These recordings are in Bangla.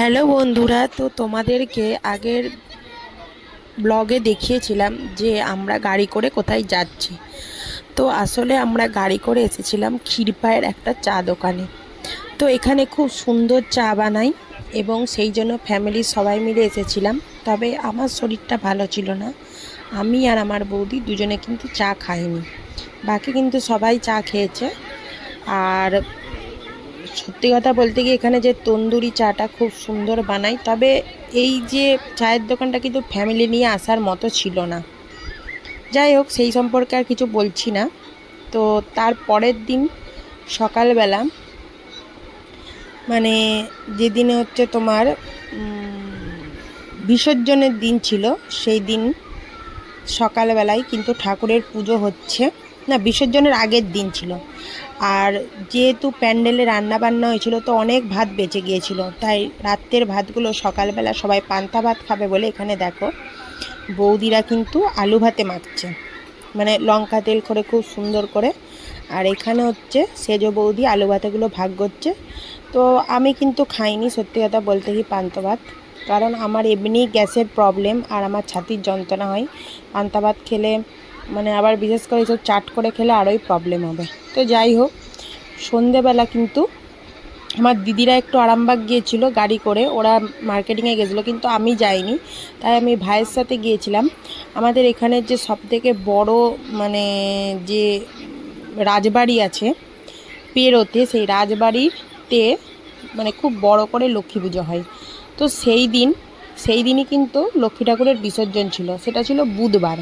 হ্যালো বন্ধুরা, তো তোমাদেরকে আগের ব্লগে দেখিয়েছিলাম যে আমরা গাড়ি করে কোথায় যাচ্ছি। তো আসলে আমরা গাড়ি করে এসেছিলাম ক্ষীরপায়ের একটা চা দোকানে। তো এখানে খুব সুন্দর চা বানাই এবং সেই জন্য ফ্যামিলির সবাই মিলে এসেছিলাম। তবে আমার শরীরটা ভালো ছিল না। আমি আর আমার বৌদি দুজনে কিন্তু চা খাইনি। বাকি কিন্তু সবাই চা খেয়েছে। আর সত্যি কথা বলতে গিয়ে এখানে যে তন্দুরি চাটা খুব সুন্দর বানায় তবে এই যে চায়ের দোকানটা কিন্তু ফ্যামিলি নিয়ে আসার মতো ছিল না। যাই হোক, সেই সম্পর্কে আর কিছু বলছি না। তো তার পরের দিন সকালবেলা মানে যেদিনে হচ্ছে তোমার বিসর্জনের দিন ছিল, সেই দিন সকালবেলায় কিন্তু ঠাকুরের পুজো হচ্ছে। না, বিসর্জনের আগের দিন ছিল। আর যেহেতু প্যান্ডেলে রান্না বান্না হয়েছিল, তো অনেক ভাত বেঁচে গিয়েছিল। তাই রাত্রের ভাতগুলো সকালবেলা সবাই পান্তা ভাত খাবে বলে এখানে দেখো, বৌদিরা কিন্তু আলু ভাতে মাখছে। মানে লঙ্কা তেল করে খুব সুন্দর করে। আর এখানে হচ্ছে সেজ বৌদি আলু ভাতেগুলো ভাগ করছে। তো আমি কিন্তু খাইনি, সত্যি কথা বলতে কি পান্তা ভাত। কারণ আমার এমনি গ্যাসের প্রবলেম আর আমার ছাতির যন্ত্রণা হয়। পান্তা ভাত খেলে মানে আবার বিশেষ করে এইসব চাট করে খেলে আরোই প্রবলেম হবে। তো যাই হোক, সন্ধেবেলা কিন্তু আমার দিদিরা একটু আরামবাগ গিয়েছিল গাড়ি করে, ওরা মার্কেটিংয়ে গেছিল, কিন্তু আমি যাইনি। তাই আমি ভাইয়ের সাথে গিয়েছিলাম। আমাদের এখানের যে সবথেকে বড় মানে যে রাজবাড়ি আছে পেরোতে, সেই রাজবাড়িতে মানে খুব বড় করে লক্ষ্মী পুজো হয়। তো সেই দিন সেই দিনই কিন্তু লক্ষ্মী ঠাকুরের বিসর্জন ছিল। সেটা ছিল বুধবার।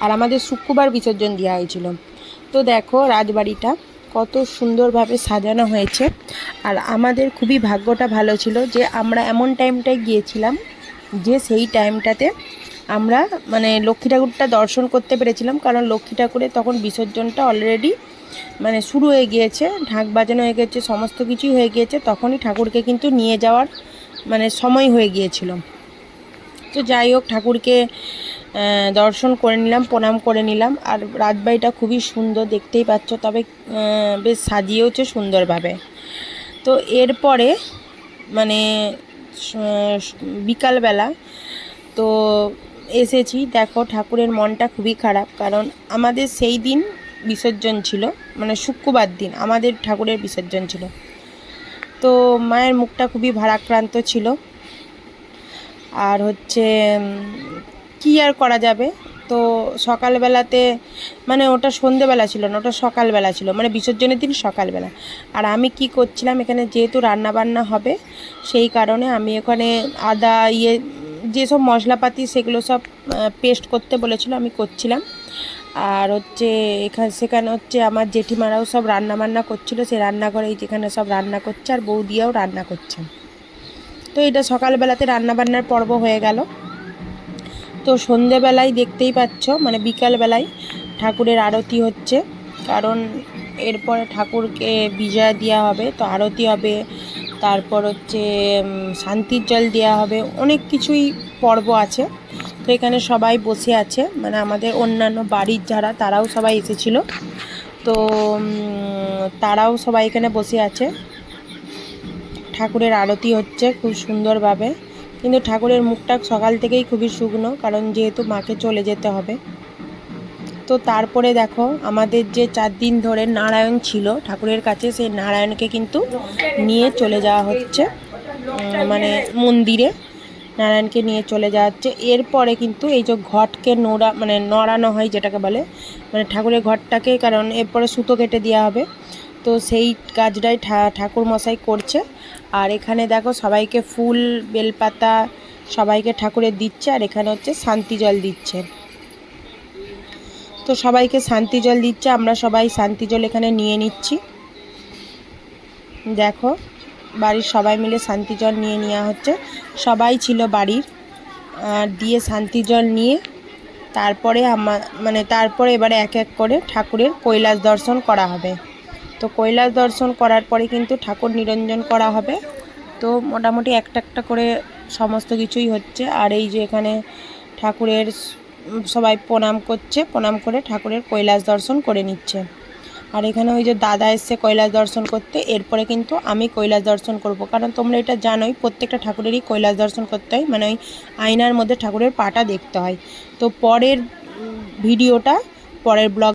আর আমাদের শুক্রবার বিসর্জন দেওয়া হয়েছিল। তো দেখো রাজবাড়িটা কত সুন্দরভাবে সাজানো হয়েছে। আর আমাদের খুবই ভাগ্যটা ভালো ছিল যে আমরা এমন টাইমটায় গিয়েছিলাম যে সেই টাইমটাতে আমরা মানে লক্ষ্মী ঠাকুরটা দর্শন করতে পেরেছিলাম। কারণ লক্ষ্মী ঠাকুরের তখন বিসর্জনটা অলরেডি মানে শুরু হয়ে গিয়েছে, ঢাক বাজানো হয়ে গেছে সমস্ত কিছুই হয়ে গিয়েছে। তখনই ঠাকুরকে কিন্তু নিয়ে যাওয়ার মানে সময় হয়ে গিয়েছিল। তো যাই হোক, ঠাকুরকে দর্শন করে নিলাম, প্রণাম করে নিলাম। আর রাজবাড়িটা খুবই সুন্দর, দেখতেই পাচ্ছ। তবে বেশ সাজিয়েওছে সুন্দরভাবে। তো এরপরে মানে বিকালবেলা, তো এসেছি। দেখো, ঠাকুরের মনটা খুবই খারাপ। কারণ আমাদের সেই দিন বিসর্জন ছিল মানে শুক্রবার দিন, আমাদের ঠাকুরের বিসর্জন ছিল। তো মায়ের মুখটা খুবই ভারাক্রান্ত ছিল। আর হচ্ছে কি আর করা যাবে? তো সকালবেলাতে মানে ওটা সন্ধেবেলা ছিল না, ওটা সকালবেলা ছিল মানে বিসর্জনের দিন সকালবেলা। আর আমি কি করছিলাম, এখানে যেহেতু রান্না বান্না হবে, সেই কারণে আমি এখানে আদা ইয়ে যেসব মশলাপাতি সেগুলো সব পেস্ট করতে বলেছিল, আমি করছিলাম। আর হচ্ছে, এখানে, সেখানে হচ্ছে আমার জেঠিমারাও সব রান্না বান্না করছিল, সেই রান্নাঘরে যেখানে সব রান্না করছে, আর বৌদিয়াও রান্না করছে। তো এটা সকালবেলাতে রান্নাবান্নার পর্ব হয়ে গেল। তো সন্ধেবেলায় দেখতেই পাচ্ছ মানে বিকালবেলায় ঠাকুরের আরতি হচ্ছে। কারণ এরপরে ঠাকুরকে বিজয়া দেওয়া হবে, তো আরতি হবে। তারপর হচ্ছে শান্তির জল দেওয়া হবে, অনেক কিছুই পর্ব আছে। তো এখানে সবাই বসে আছে মানে আমাদের অন্যান্য বাড়ির যারা, তারাও সবাই এসেছিল। তো তারাও সবাই এখানে বসে আছে। ঠাকুরের আরতি হচ্ছে খুব সুন্দরভাবে। কিন্তু ঠাকুরের মুখটা সকাল থেকেই খুবই শুকনো, কারণ যেহেতু মাকে চলে যেতে হবে। তো তারপরে দেখো, আমাদের যে চার দিন ধরে নারায়ণ ছিল, ঠাকুরের কাছে সেই নারায়ণকে কিন্তু নিয়ে চলে যাওয়া হচ্ছে। মানে মন্দিরে নারায়ণকে নিয়ে চলে যাওয়া হচ্ছে। এরপরে কিন্তু এই যে ঘটকে নোড়া মানে নড়ানো হয় যেটাকে বলে মানে ঠাকুরের ঘরটাকে কারণ এরপরে সুতো কেটে দেওয়া হবে। তো সেই কাজটাই ঠাকুর মশাই করছে। আর এখানে দেখো সবাইকে ফুল, বেলপাতা সবাইকে ঠাকুরের দিচ্ছে, আর এখানে হচ্ছে শান্তি জল দিচ্ছে। তো সবাইকে শান্তি জল দিচ্ছে, আমরা সবাই শান্তি জল এখানে নিয়ে নিচ্ছি। দেখো, বাড়ির সবাই মিলে শান্তি জল নিয়ে নেওয়া হচ্ছে। সবাই ছিল বাড়ির দিয়ে শান্তি জল নিয়ে তারপরে আমার মানে তারপরে এবারে এক এক করে ঠাকুরের কৈলাস দর্শন করা হবে। তো কৈলাস দর্শন করার পরে কিন্তু ঠাকুর নিরঞ্জন করা হবে। তো মোটামুটি একটা একটা করে সমস্ত কিছুই হচ্ছে। আর এই যে এখানে ঠাকুরের সবাই প্রণাম করছে, প্রণাম করে ঠাকুরের কৈলাস দর্শন করে নিচ্ছে। আর এখানে ওই যে দাদা এসছে কৈলাস দর্শন করতে, এরপরে কিন্তু আমি কৈলাস দর্শন করব। কারণ তোমরা এটা জানোই, প্রত্যেকটা ঠাকুরেরই কৈলাস দর্শন করতে হয়। মানে ওই আয়নার মধ্যে ঠাকুরের পাটা দেখতে হয়। তো পরের ভিডিওটা, পরের ব্লগ